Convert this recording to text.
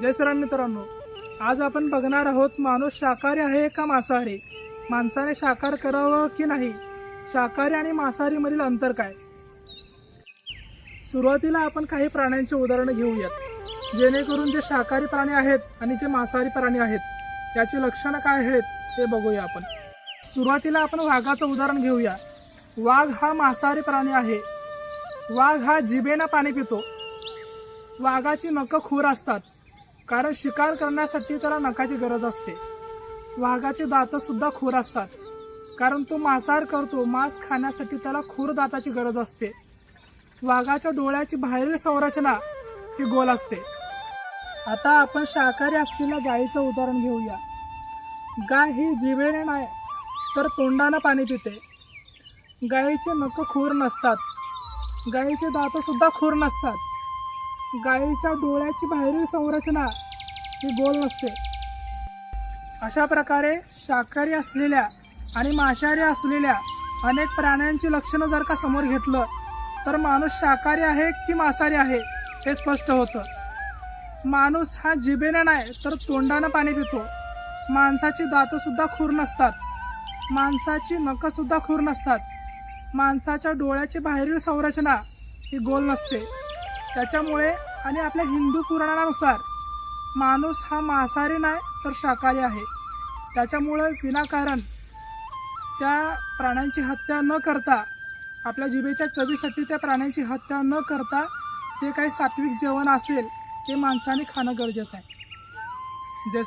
जय श्रीराम मित्रांनो आज आपण बघणार आहोत माणूस शाकाहारी आहे का मांसाहारी? माणसाने शाकार करावं की नाही? शाकाहारी आणि मांसाहारीमधील अंतर काय? सुरुवातीला आपण काही प्राण्यांची उदाहरणं घेऊयात जेणेकरून जे शाकाहारी प्राणी आहेत आणि जे मांसाहारी प्राणी आहेत याची लक्षणं काय आहेत ते बघूया आपण. सुरुवातीला आपण वाघाचं उदाहरण घेऊया. वाघ हा मांसाहारी प्राणी आहे. वाघ हा जिबेनं पाणी पितो. वाघाची नखं खूर असतात. कारण शिकार करण्यासाठी त्याला नखाची गरज असते. वाघाचे दात सुद्धा खूर असतात. कारण तो मांसाहार करतो मांस खाण्यासाठी त्याला खूर दाताची गरज असते. वाघाच्या डोळ्याची बाहेरील संरचना ही गोल असते. आता आपण शाकाहारी असलेल्या गायीचं उदाहरण घेऊया. गाय ही जिवेने नाही तर तोंडानं पाणी पिते. गायीचे नख खूर नसतात. गायीचे दातसुद्धा खूर नसतात. गायीच्या डोळ्याची बाहेरील संरचना ही गोल नसते. अशा प्रकारे शाकाहारी असलेल्या आणि मांसाहारी असलेल्या अनेक प्राण्यांची लक्षणं जर का समोर घेतलं तर माणूस शाकाहारी आहे की मांसाहारी आहे हे स्पष्ट होतं. माणूस हा जिबेनं नाही तर तोंडानं पाणी पितो. माणसाची दातंसुद्धा खूर नसतात. माणसाची नखंसुद्धा खूर नसतात. माणसाच्या डोळ्याची बाहेरील संरचना ही गोल नसते. त्याच्यामुळे आणि आपल्या हिंदू पुराणानुसार माणूस हा मांसाहारी नाही तर शाकाहारी आहे. त्याच्यामुळे विनाकारण त्या प्राण्यांची हत्या न करता आपल्या जिभेच्या चवीसाठी त्या प्राण्यांची हत्या न करता जे काही सात्विक जेवण असेल ते माणसाने खाणं गरजेचं आहे. जय